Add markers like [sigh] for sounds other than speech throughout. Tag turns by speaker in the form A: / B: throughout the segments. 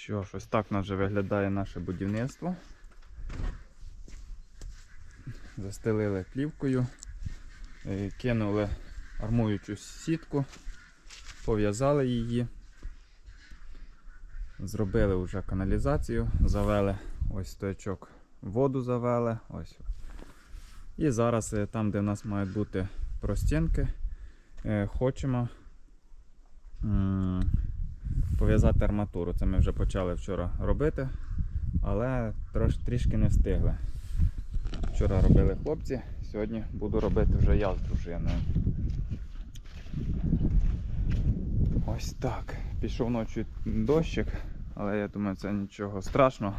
A: Що ж, ось так у нас вже виглядає наше будівництво. Застелили плівкою, е, кинули армуючу сітку, пов'язали її, зробили вже каналізацію, завели ось стоячок, воду завели. Ось. І зараз е, там, де в нас мають бути простінки, е, хочемо пов'язати арматуру. Це ми вже почали вчора робити, але трош, трішки не встигли. Вчора робили хлопці, сьогодні буду робити вже я з дружиною. Ось так. Пішов ночі дощик, але я думаю, це нічого страшного.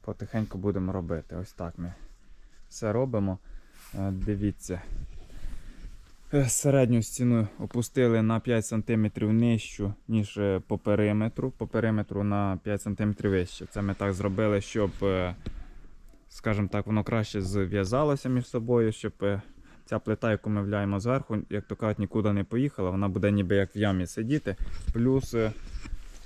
A: Потихеньку будемо робити. Ось так ми все робимо. Е, Дивіться. Е, Середню стіну опустили на 5 см нижчу, ніж е, по периметру. По периметру на 5 см вище. Це ми так зробили, щоб, е, скажімо так, воно краще зв'язалося між собою, щоб ця плита, яку ми вляємо зверху, як то кажуть, нікуди не поїхала, вона буде ніби як в ямі сидіти. Плюс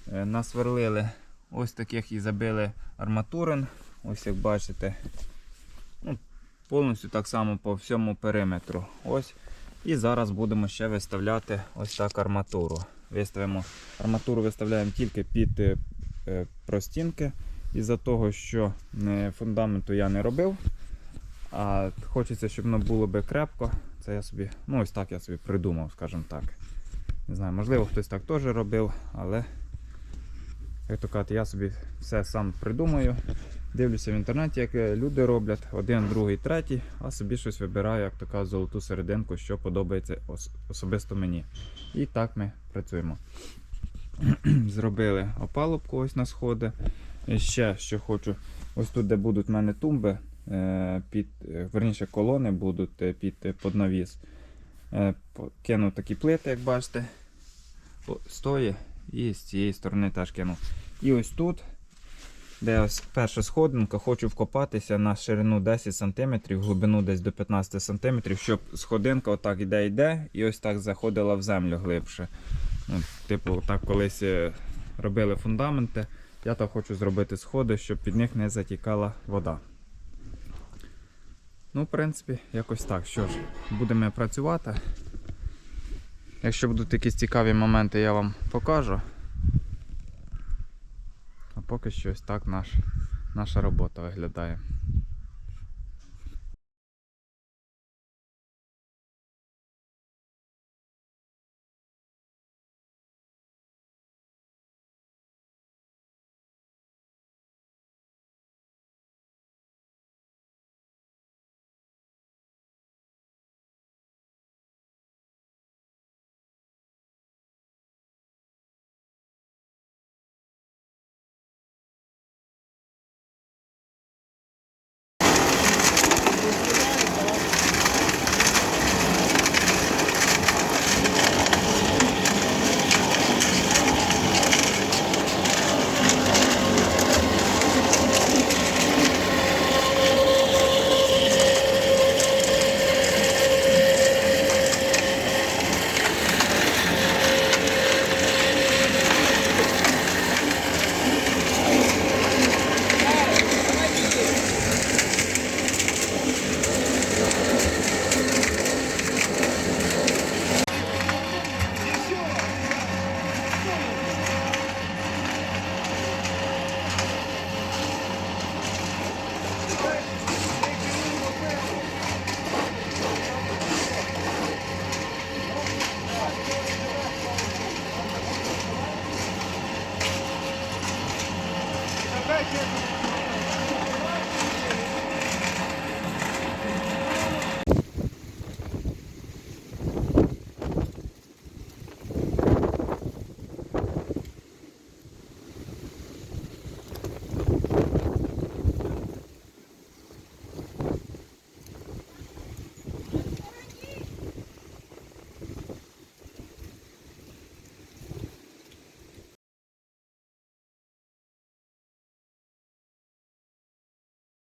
A: насверлили ось таких і забили арматурин. Ось як бачите. Ну, повністю так само по всьому периметру. Ось. І зараз будемо ще виставляти ось так арматуру. Виставимо, арматуру виставляємо тільки під е, е, простінки. Із-за того, що е, фундаменту я не робив. А хочеться, щоб воно було би крепко. Це я собі, ну ось так я собі придумав, скажімо так. Не знаю, можливо, хтось так теж робив, але як то кажуть, я собі все сам придумаю. Дивлюся в інтернеті, як е, люди роблять, один, другий, третій, а собі щось вибираю, як то золоту серединку, що подобається особисто мені. І так ми працюємо. [clears throat] Зробили опалубку ось на сходи. І ще що хочу, ось тут, де будуть в мене тумби, е, під, е, верніше колони будуть під под навіс. Е, Кинув такі плити, як бачите, по- стої, і з цієї сторони теж кинув. І ось тут, де ось перша сходинка, хочу вкопатися на ширину 10 см, глибину десь до 15 см, щоб сходинка отак іде йде і ось так заходила в землю глибше. Ну, типу, так колись е, робили фундаменти. Я так хочу зробити сходи, щоб під них не затікала вода. Ну, в принципі, якось так. Що ж, будемо працювати. Якщо будуть якісь цікаві моменти, я вам покажу. Поки що ось так наш, наша робота виглядає.